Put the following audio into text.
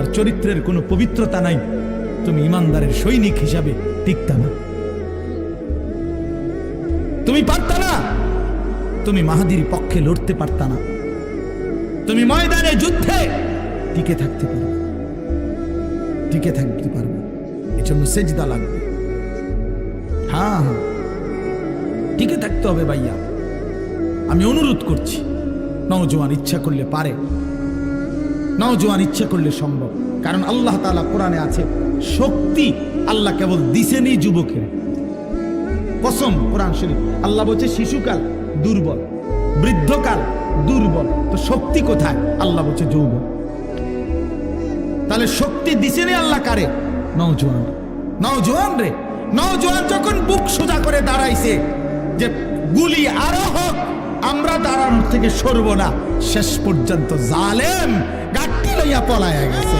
তোমার চরিত্রের কোনো পবিত্রতা নাই। তুমি ইমানদারের সৈনিক হিসাবে টিকতা না। তুমি পারতা না। তুমি মাহাদির পক্ষে লড়তে পারতা না। তুমি ময়দানে যুদ্ধে টিকে থাকতে পারবে। টিকে থাকতে পারবে। এজন্য সেজদা লাগবে। হ্যাঁ হ্যাঁ। টিকে থাকতে হবে ভাইয়া। আমি অনুরোধ করছি। নওজোয়ান ইচ্ছা করলে পারে। নওজোয়ান ইচ্ছা করলে সম্ভব। কারণ আল্লাহ তাআলা কোরআনে আছে, শক্তি আল্লাহ কেবল দিছেনি যুবকের। কসম কোরআন শরীফ। আল্লাহ বলছে, শিশুকাল দুর্বল, বৃদ্ধকাল দুর্বল। তো শক্তি কোথায়? আল্লাহ বলছে, যৌবন। তাহলে শক্তি দিছেনি আল্লাহ কারে? নওজোয়ান নওজোয়ান রে। নওজোয়ান যখন বুক সোজা করে দাঁড়াইছে, যে গুলি আরও হোক আমরা দাঁড়ানোর থেকে সরব না। শেষ পর্যন্ত জালেম গাঠটি লইয়া পলায়া গেছে।